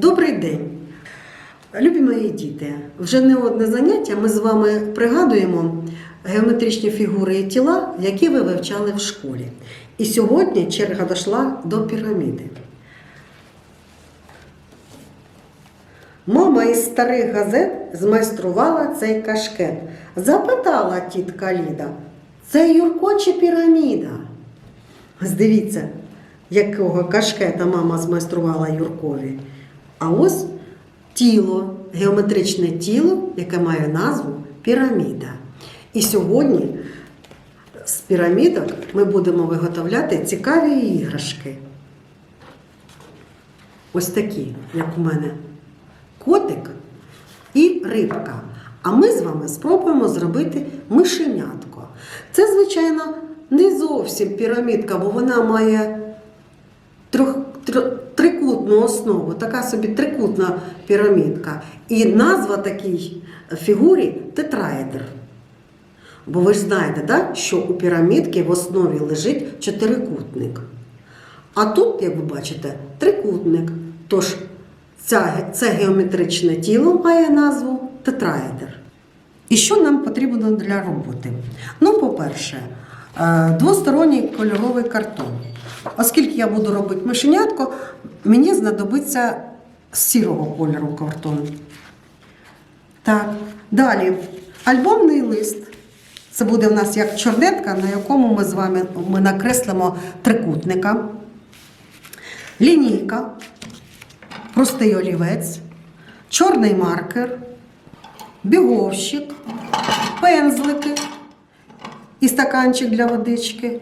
Добрий день! Любі мої діти! Вже не одне заняття ми з вами пригадуємо геометричні фігури і тіла, які ви вивчали в школі. І сьогодні черга дійшла до піраміди. Мама із старих газет змайструвала цей кашкет. Запитала тітка Ліда, це Юрко чи піраміда? Ось Дивіться, якого кашкета мама змайструвала Юркові. А ось тіло, геометричне тіло, яке має назву піраміда. І сьогодні з пірамідок ми будемо виготовляти цікаві іграшки. Ось такі, як у мене котик і рибка. А ми з вами спробуємо зробити мишенятко. Це, звичайно, не зовсім пірамідка, бо вона має трикутну основу, така собі трикутна пірамідка. І назва такій фігурі тетраедр. Бо ви ж знаєте, да, що у пірамідки в основі лежить чотирикутник. А тут, як ви бачите, трикутник. Тож ця, це геометричне тіло має назву тетраедр. І що нам потрібно для роботи? Ну, по-перше, двосторонній кольоровий картон. Оскільки я буду робити мишенятко, мені знадобиться сірого кольору картон. Так, далі альбомний лист. Це буде в нас як чорнетка, на якому ми з вами ми накреслимо трикутника. Лінійка, простий олівець, чорний маркер, біговщик, пензлики і стаканчик для водички,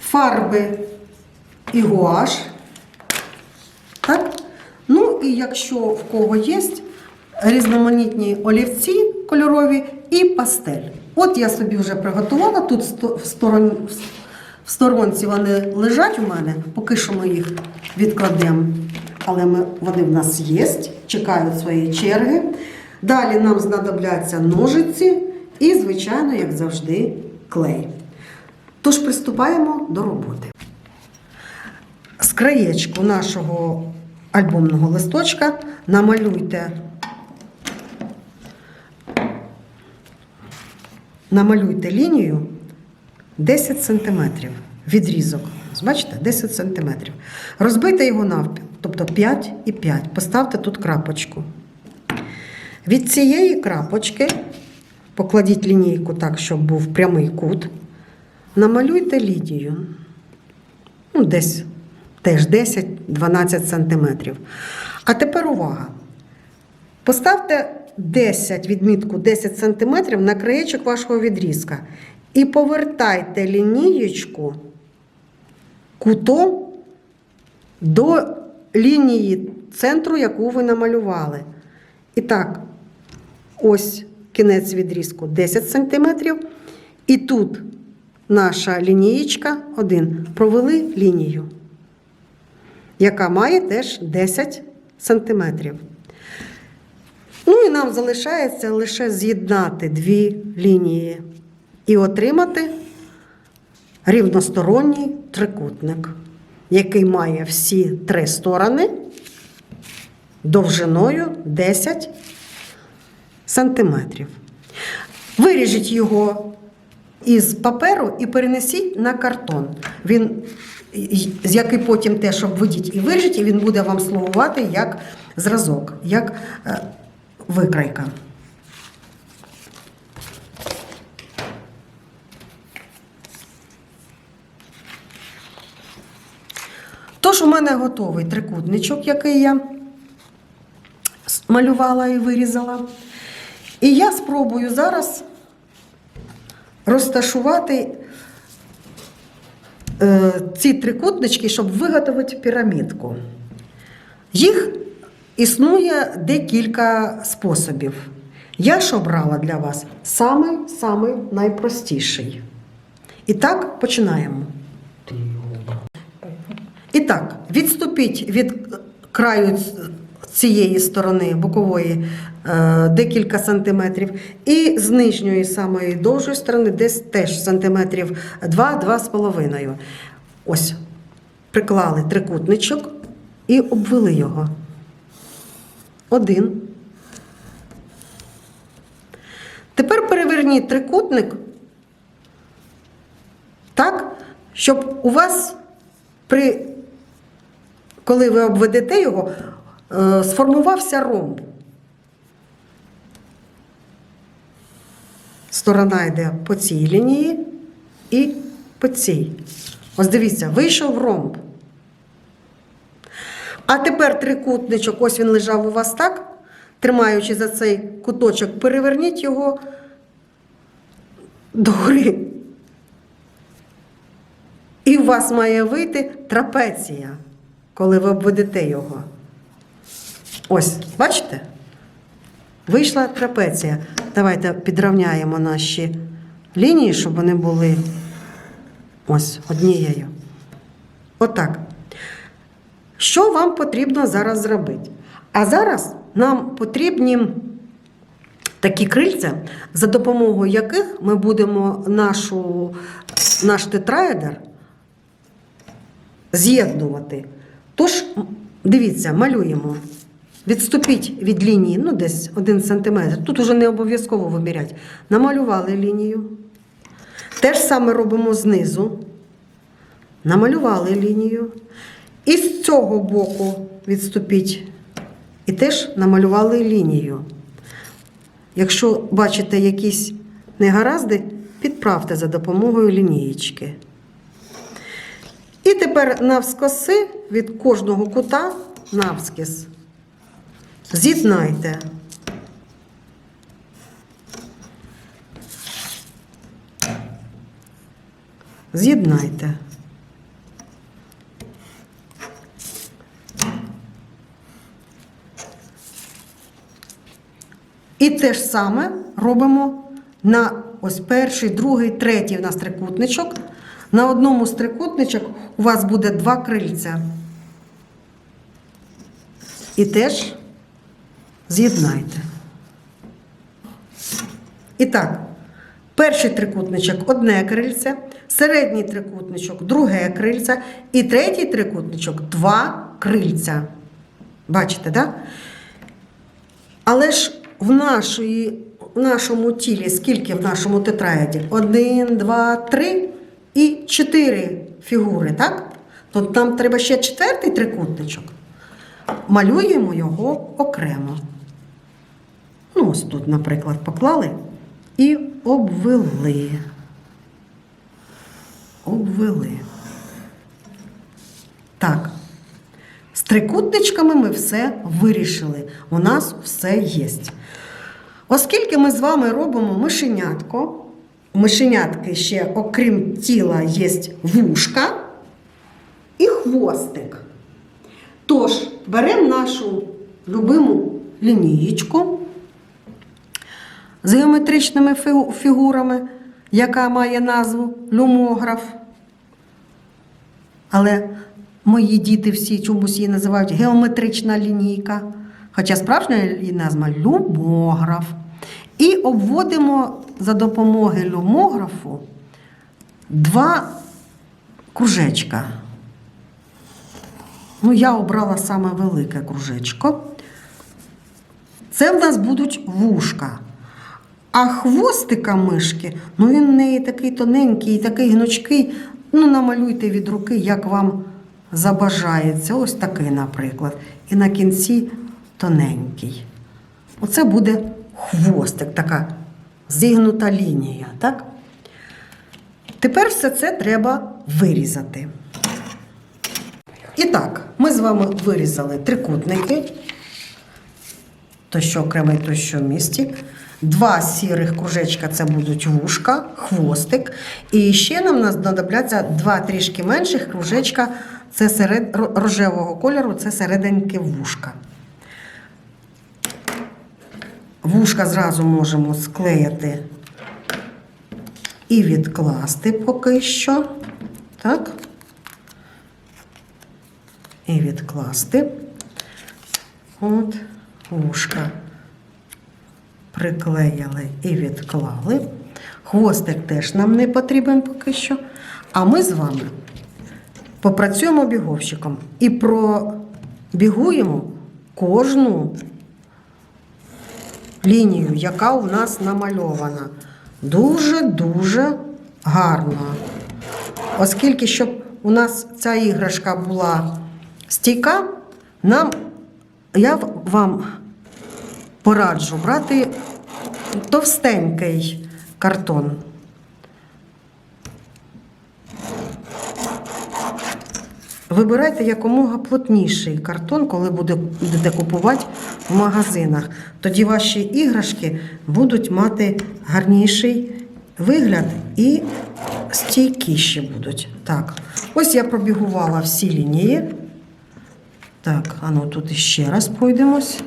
фарби і гуаш. Так? Ну і якщо в кого є різноманітні олівці кольорові і пастель. От я собі вже приготувала. Тут в, сторон, в сторонці вони лежать у мене, поки що ми їх відкладемо. Але ми, вони в нас є, чекають своєї черги. Далі нам знадобляться ножиці і, звичайно, як завжди, клей. Тож приступаємо до роботи. З краєчку нашого альбомного листочка намалюйте, намалюйте лінію 10 см. Відрізок. Бачите, 10 см. Розбийте його навпіл, тобто 5 і 5. Поставте тут крапочку. Від цієї крапочки покладіть лінійку так, щоб був прямий кут. Намалюйте лінію. Ну, десь теж 10-12 сантиметрів. А тепер увага. Поставте 10, відмітку 10 сантиметрів на краєчок вашого відрізка. І повертайте лінієчку кутом до лінії центру, яку ви намалювали. І так, ось кінець відрізку 10 см. І тут наша лінієчка 1. Провели лінію, яка має теж 10 см. Ну і нам залишається лише з'єднати дві лінії і отримати рівносторонній трикутник, який має всі три сторони довжиною 10 сантиметрів. Виріжіть його із паперу і перенесіть на картон. Він, з який потім теж обведіть і виріжіть, і він буде вам слугувати як зразок, як е, викрайка. Тож у мене готовий трикутничок, який я малювала і вирізала. І я спробую зараз розташувати е, ці трикутнички, щоб виготовити пірамідку. Їх існує декілька способів. Я ж обрала для вас самий самий найпростіший. І так, починаємо. І так, відступіть від краю цієї сторони бокової е, декілька сантиметрів, і з нижньої самої довшої сторони десь теж сантиметрів 2-2,5. Ось, приклали трикутничок і обвели його. Один. Тепер переверніть трикутник так, щоб у вас при, коли ви обведете його, сформувався ромб. Сторона йде по цій лінії і по цій. Ось дивіться, вийшов ромб. А тепер трикутничок, ось він лежав у вас так, тримаючи за цей куточок, переверніть його догори. І у вас має вийти трапеція, коли ви обведете його. Ось, бачите? Вийшла трапеція. Давайте підравняємо наші лінії, щоб вони були ось однією. Отак. Що вам потрібно зараз зробити? А зараз нам потрібні такі крильця, за допомогою яких ми будемо нашу, наш тетраедр з'єднувати. Тож, дивіться, малюємо. Відступіть від лінії, ну десь 1 см. Тут уже не обов'язково виміряти. Намалювали лінію. Те ж саме робимо знизу. Намалювали лінію. І з цього боку відступіть. І теж намалювали лінію. Якщо бачите якісь негаразди, підправте за допомогою лінієчки. І тепер навскоси від кожного кута навскіз. З'єднайте. З'єднайте. І те ж саме робимо на ось перший, другий, третій у нас трикутничок. На одному з трикутничок у вас буде два крильця. І теж з'єднайте. І так, перший трикутничок одне крильце, середній трикутничок друге крильце, і третій трикутничок два крильця. Бачите? Да? Але ж в, нашої, в нашому тілі, скільки в нашому тетраеді? Один, два, три і чотири фігури, так? То там треба ще четвертий трикутничок. Малюємо його окремо. Ну, ось тут, наприклад, поклали і обвели. Обвели. Так. З трикутничками ми все вирішили. У нас все є. Оскільки ми з вами робимо мишенятко, мишенятки ще, окрім тіла, є вушка і хвостик. Тож, беремо нашу любиму лінієчку з геометричними фігурами, яка має назву люмограф. Але мої діти всі чомусь її називають геометрична лінійка. Хоча справжня її назва люмограф. І обводимо за допомогою люмографу два кружечка. Ну, я обрала саме велике кружечко. Це в нас будуть вушка. А хвостика мишки, ну він в неї такий тоненький, такий гнучкий. Ну, намалюйте від руки, як вам забажається. Ось такий, наприклад. І на кінці тоненький. Оце буде хвостик, така зігнута лінія. Так? Тепер все це треба вирізати. І так, ми з вами вирізали трикутники, то що окремий, то що містик. Два сірих кружечка це будуть вушка, хвостик. І ще нам знадобляться два трішки менших кружечка, це серед рожевого кольору, це серединки вушка. Вушка зразу можемо склеїти і відкласти поки що. Так. І відкласти. От, вушка приклеїли і відклали. Хвостик теж нам не потрібен поки що. А ми з вами попрацюємо біговщиком і пробігуємо кожну лінію, яка у нас намальована. Дуже-дуже гарно. Оскільки, щоб у нас ця іграшка була стійка, нам, я вам пораджу брати товстенький картон. Вибирайте якомога плотніший картон, коли будете купувати в магазинах. Тоді ваші іграшки будуть мати гарніший вигляд і стійкіші будуть. Так, ось я пробігувала всі лінії. Так, а ну тут іще раз пройдемось.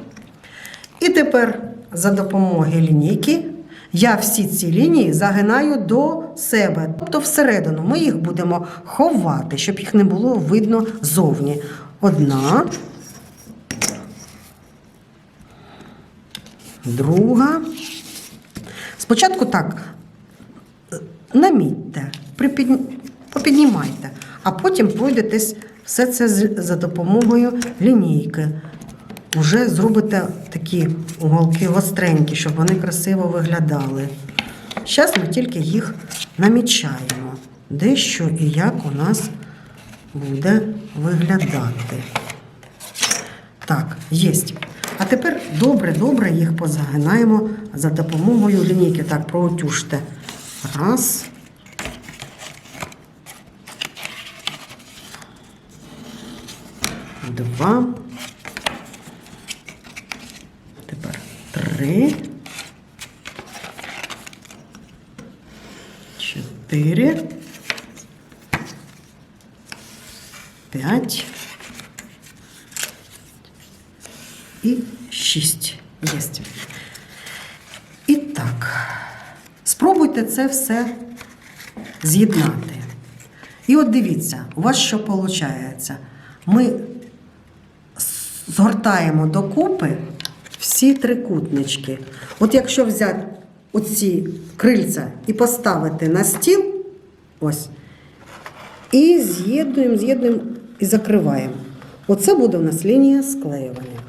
І тепер за допомогою лінійки я всі ці лінії загинаю до себе, тобто всередину. Ми їх будемо ховати, щоб їх не було видно зовні. Одна. Друга. Спочатку так. е, Намітьте, попіднімайте, а потім пройдетесь все це за допомогою лінійки. Уже зробите такі уголки гостренькі, щоб вони красиво виглядали. Зараз ми тільки їх намічаємо, де що і як у нас буде виглядати. Так, є. А тепер добре-добре їх позагинаємо за допомогою лінійки. Так, проутюжте. Раз. Два. Тепер три. Чотири. П'ять. І шість. Єсть. І так. Спробуйте це все з'єднати. І от дивіться, у вас що виходить? Ми згортаємо докупи всі трикутнички. От якщо взяти оці крильця і поставити на стіл, ось, і з'єднуємо, з'єднуємо і закриваємо. Оце буде у нас лінія склеювання.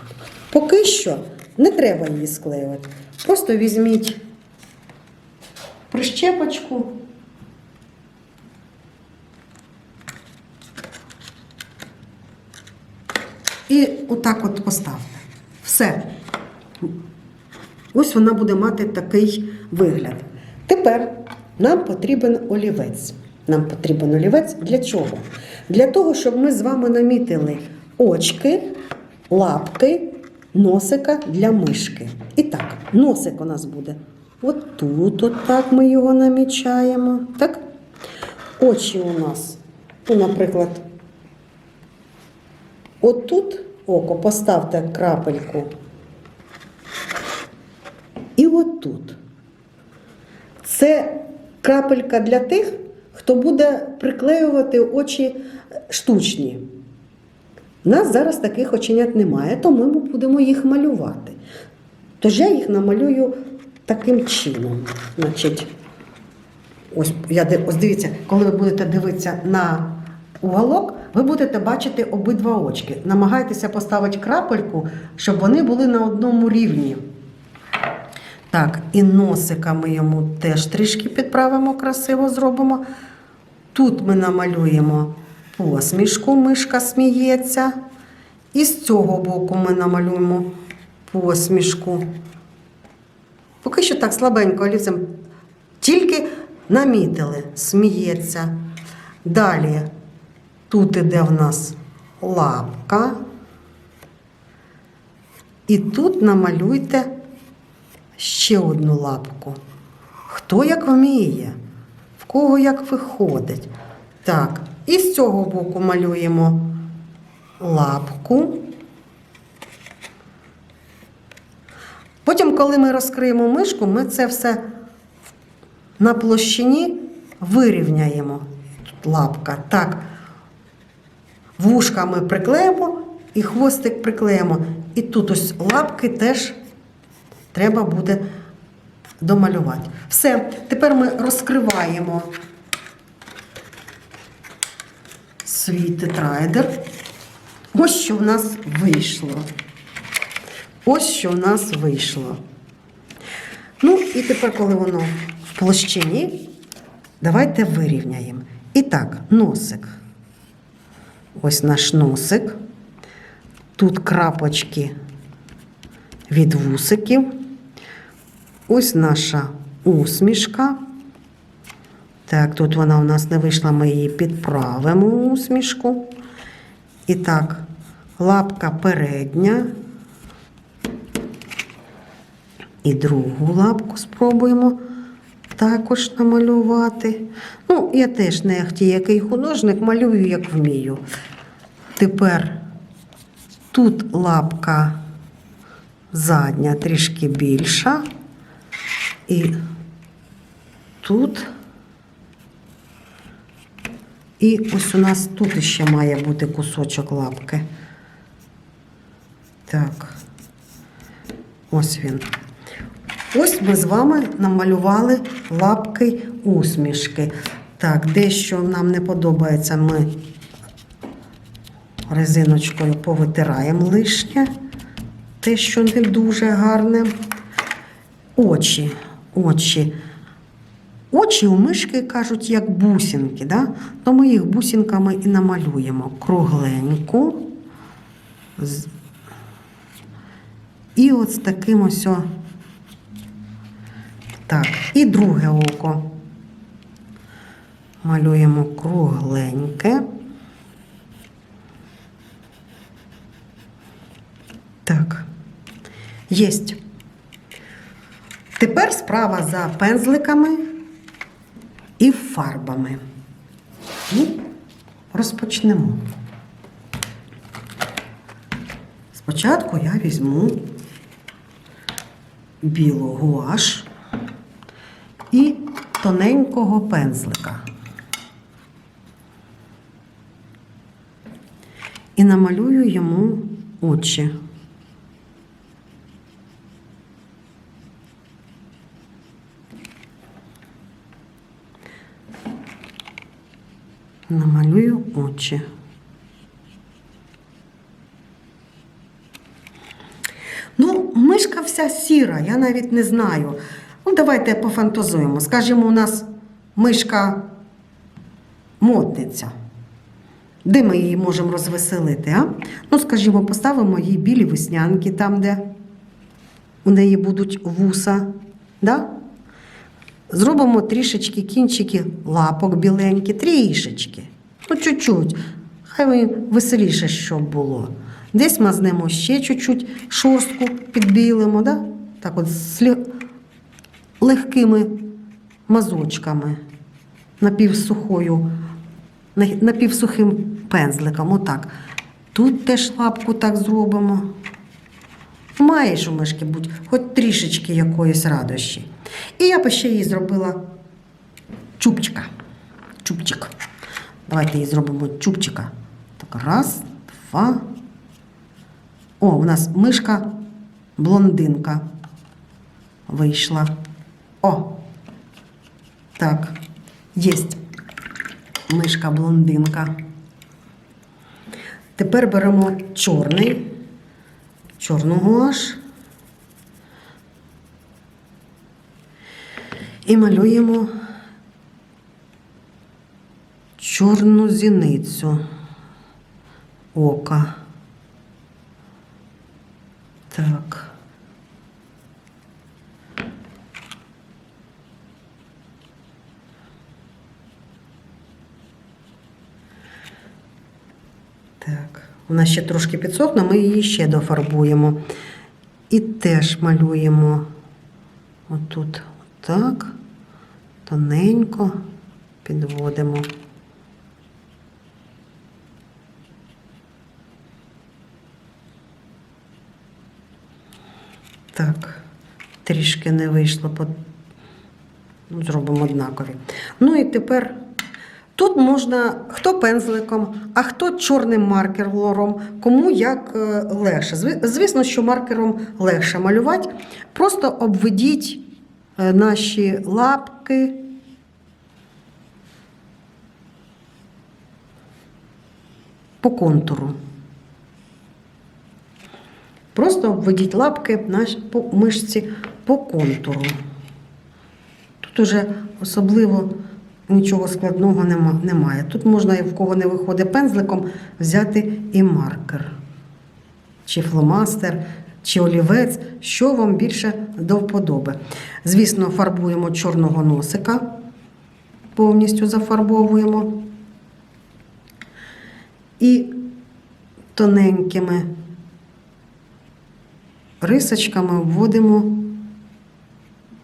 Поки що не треба її склеювати. Просто візьміть прищепочку. І отак от поставте. Все. Ось вона буде мати такий вигляд. Тепер нам потрібен олівець. Нам потрібен олівець для чого? Для того, щоб ми з вами намітили очки, лапки, носика для мишки. І так, носик у нас буде. От тут, от так ми його намічаємо. Так? Очі у нас, ну, наприклад, Отут око поставте крапельку. І отут. Це крапелька для тих, хто буде приклеювати очі штучні. Нас зараз таких оченят немає, тому ми будемо їх малювати. Тож я їх намалюю таким чином. Значить, Ось, я, ось дивіться, коли ви будете дивитися на уголок, ви будете бачити обидва очки. Намагайтеся поставити крапельку, щоб вони були на одному рівні. Так, і носика ми йому теж трішки підправимо, красиво зробимо. Тут ми намалюємо посмішку, мишка сміється. І з цього боку ми намалюємо посмішку. Поки що так слабенько олівцем. Тільки намітили, сміється. Далі тут іде в нас лапка. І тут намалюйте ще одну лапку. Хто як вміє, в кого як виходить. Так, і з цього боку малюємо лапку. Потім, коли ми розкриємо мишку, ми це все на площині вирівняємо. Тут лапка. Так. Вушка ми приклеїмо і хвостик приклеїмо. І тут ось лапки теж треба буде домалювати. Все, тепер ми розкриваємо свій тетрайдер. Ось що в нас вийшло. Ось що в нас вийшло. Ну, і тепер, коли воно в площині, давайте вирівняємо. І так, носик. Ось наш носик. Тут крапочки від вусиків. Ось наша усмішка. Так, тут вона у нас не вийшла, ми її підправимо усмішку. І так, лапка передня. І другу лапку спробуємо також намалювати. Ну, я теж не ахті, який художник, малюю, як вмію. Тепер тут лапка задня трішки більша. І тут. І ось у нас тут ще має бути кусочок лапки. Так. Ось він. Ось ми з вами намалювали лапки усмішки. Так, дещо нам не подобається, ми резиночкою повитираємо лишнє. Те, що не дуже гарне. Очі. Очі. Очі у мишки кажуть, як бусинки, да? то ми їх бусинками і намалюємо кругленьку. І от з таким ось. Так, і друге око. Малюємо кругленьке. Так. Єсть. Тепер справа за пензликами і фарбами. Ну, розпочнемо. Спочатку я візьму білу гуаш і тоненького пензлика. І намалюю йому очі. Намалюю очі. Ну, мишка вся сіра, я навіть не знаю. Ну, давайте пофантазуємо. Скажімо, у нас мишка модниця. Де ми її можемо розвеселити? а? Ну, скажімо, поставимо їй білі веснянки там, де у неї будуть вуса. Да? Зробимо трішечки кінчики лапок біленькі, трішечки. Ну, чуть-чуть. Хай веселіше, щоб було. Десь мазнемо ще чуть-чуть шорстку підбілимо, да? так от з легкими мазочками, напівсухою, напівсухим пензликом. Отак. Тут теж лапку так зробимо. Маєш у мишки будь хоч трішечки якоїсь радощі. І я би ще їй зробила чубчика. Чубчик. Давайте їй зробимо чубчика. Так, раз, два. О, у нас мишка блондинка вийшла. О! Так, єсть мишка блондинка. Тепер беремо чорний, чорну гуаш і малюємо чорну зіницю ока. Так. Так, вона ще трошки підсохне, ми її ще дофарбуємо. І теж малюємо отут, отак, тоненько підводимо. Так, трішки не вийшло, ну, зробимо однакові. Ну і тепер тут можна хто пензликом, а хто чорним маркером, кому як е, легше. Звісно, що маркером легше малювати. Просто обведіть е, наші лапки. По контуру. Просто обведіть лапки на по мишці по контуру. Тут уже особливо нічого складного нема, немає. Тут можна, в кого не виходить пензликом, взяти і маркер, чи фломастер, чи олівець, що вам більше до вподоби. Звісно, фарбуємо чорного носика, повністю зафарбовуємо. І тоненькими рисочками вводимо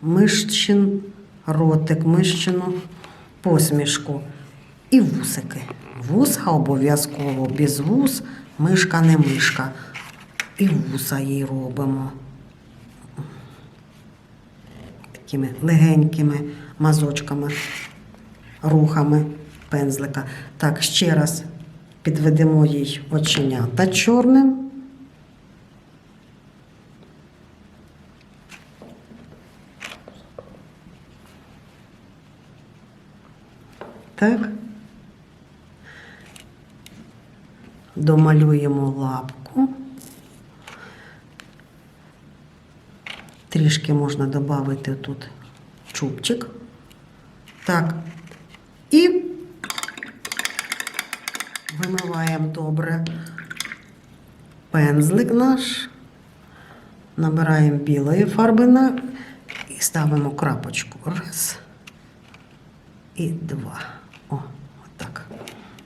мишчин ротик, мишчину посмішку і вусики. Вуска обов'язково без вус, мишка не мишка. І вуса їй робимо. Такими легенькими мазочками, рухами пензлика. Так, ще раз підведемо їй оченята чорним. Так. Домалюємо лапку. Трішки можна додати тут чубчик. Так. І вимиваємо добре пензлик наш. Набираємо білої фарби на і ставимо крапочку. Раз і два. О, отак.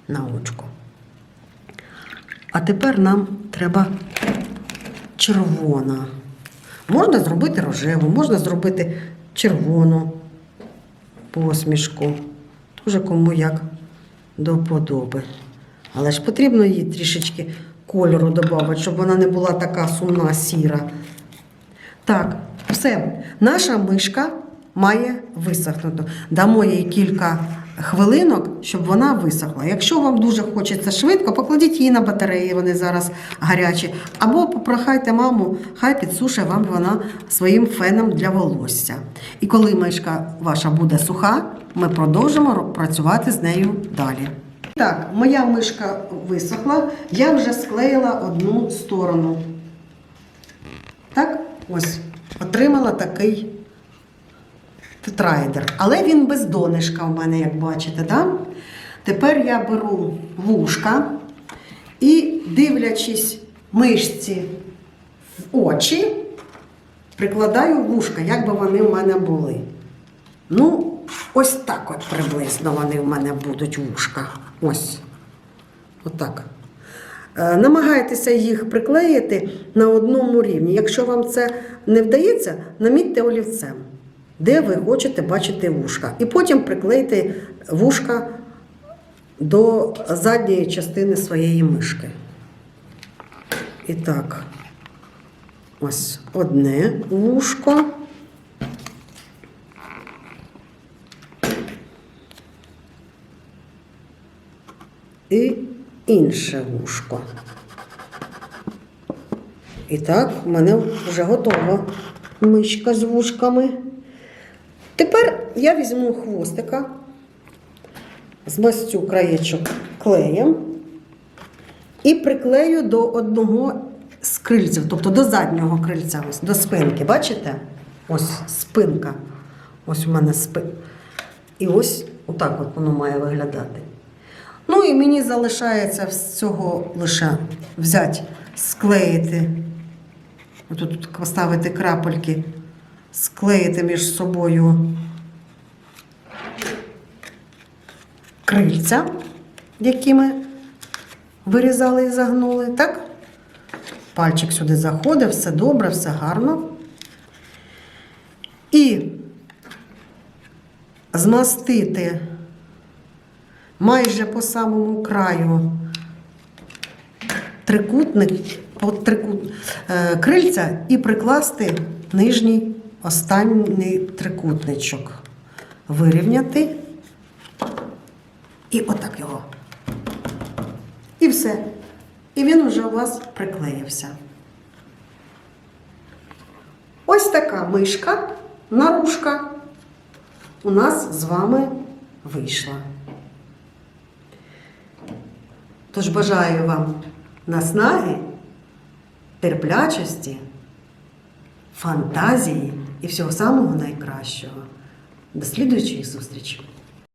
На очко. А тепер нам треба червона. Можна зробити рожеву, можна зробити червону посмішку. Дуже кому як до вподоби. Але ж потрібно їй трішечки кольору додати, щоб вона не була така сумна, сіра. Так, все. Наша мишка має висохнути. Дамо їй кілька хвилинок, щоб вона висохла. Якщо вам дуже хочеться швидко, покладіть її на батареї, вони зараз гарячі. Або попрохайте маму, хай підсушить вам вона своїм феном для волосся. І коли мишка ваша буде суха, ми продовжимо працювати з нею далі. Так, моя мишка висохла, я вже склеїла одну сторону. Так, ось, отримала такий тетрайдер. Але він без донишка в мене, як бачите. Да? Тепер я беру вушка і, дивлячись мишці в очі, прикладаю вушка, як би вони в мене були. Ну, ось так от приблизно вони в мене будуть вушка. Ось. Отак. Е, Намагайтеся їх приклеїти на одному рівні. Якщо вам це не вдається, намітьте олівцем, де ви хочете бачити вушка. І потім приклейте вушка до задньої частини своєї мишки. І так, ось одне вушко. І інше вушко. І так, в мене вже готова мишка з вушками. Тепер я візьму хвостика, змастю краєчок клеєм і приклею до одного з крильців, тобто до заднього крильця, ось, до спинки. Бачите? Ось спинка. Ось у мене спинка. І ось отак от воно має виглядати. Ну і мені залишається з цього лише взяти, склеїти, тут поставити крапельки, склеїти між собою крильця, які ми вирізали і загнули. Так? Пальчик сюди заходить, все добре, все гарно. І змастити майже по самому краю трикутник, трикут, е, крильця і прикласти нижній останній трикутничок. Вирівняти і отак його. І все. І він вже у вас приклеївся. Ось така мишка, наружка у нас з вами вийшла. Тож бажаю вам наснаги, терплячості, фантазії і всього самого найкращого. До слідуючої зустрічі!